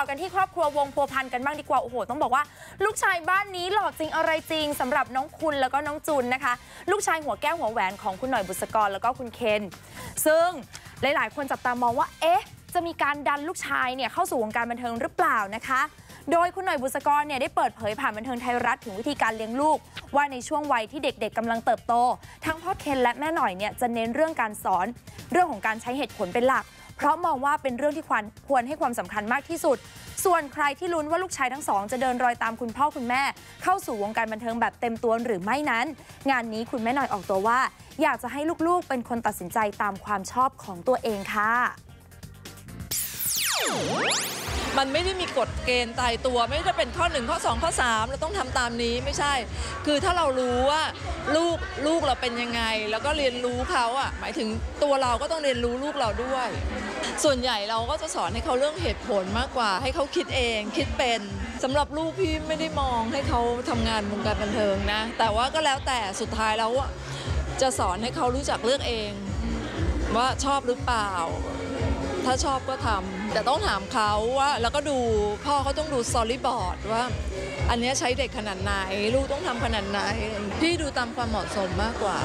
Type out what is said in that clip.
อกันที่ครอบครัววงพัวพันกันบ้างดีกว่าโอ้โหต้องบอกว่า ลูกชายบ้านนี้หล่อจริงอะไรจริงสำหรับน้องคุณแล้วก็น้องจุนนะคะ ลูกชายหัวแก้วหัวแหวนของคุณหน่อยบุษกรแล้วก็คุณเคนซึ่งหลาย ๆ คนจับตามองว่าเอ๊ะจะมีการดันลูกชายเนี่ยเข้าสู่วงการบันเทิงหรือเปล่านะคะ โดยคุณหน่อยบุษกรเนี่ยได้เปิดเผยผ่านบันเทิงไทยรัฐถึงวิธีการเลี้ยงลูก ว่าในช่วงวัยที่เด็กๆกำลังเติบโต ทั้งพ่อเคนและแม่หน่อยเนี่ยจะเน้นเรื่องการสอน เรื่องของการใช้เหตุผลเป็นหลัก เพราะมองว่าเป็นเรื่องที่ควรควรให้ความสำคัญมากที่สุด ส่วนใครที่ลุ้นว่าลูกชายทั้งสองจะเดินรอยตามคุณพ่อคุณแม่ เข้าสู่วงการบันเทิงแบบเต็มตัวหรือไม่นั้น งานนี้คุณแม่หน่อยออกตัวว่า อยากจะให้ลูกๆ เป็นคนตัดสินใจตามความชอบของตัวเองค่ะ มันไม่ได้มีกฎเกณฑ์ตายตัว ไม่ได้เป็นข้อหนึ่งข้อสองข้อสามเราต้องทำตามนี้ไม่ใช่ คือถ้าเรารู้ว่าลูกลูกเราเป็นยังไง แล้วก็เรียนรู้เขาอะหมายถึงตัวเราก็ต้องเรียนรู้ลูกเราด้วย ส่วนใหญ่เราก็จะสอนให้เขาเรื่องเหตุผลมากกว่า ให้เขาคิดเอง คิดเป็นสำหรับลูกพี่ไม่ได้มองให้เขาทำงานวงการบันเทิงนะ แต่ว่าก็แล้วแต่สุดท้ายแล้วอะจะสอนให้เขารู้จักเลือกเอง ว่าชอบหรือเปล่า ถ้าชอบก็ทำแต่ต้องถามเขาว่าแล้วก็ดูพ่อเขาต้องดูสอรี่บอร์ดว่า อันนี้ใช้เด็กขนาดไหน ลูกต้องทำขนาดไหน พี่ดูตามความเหมาะสมมากกว่า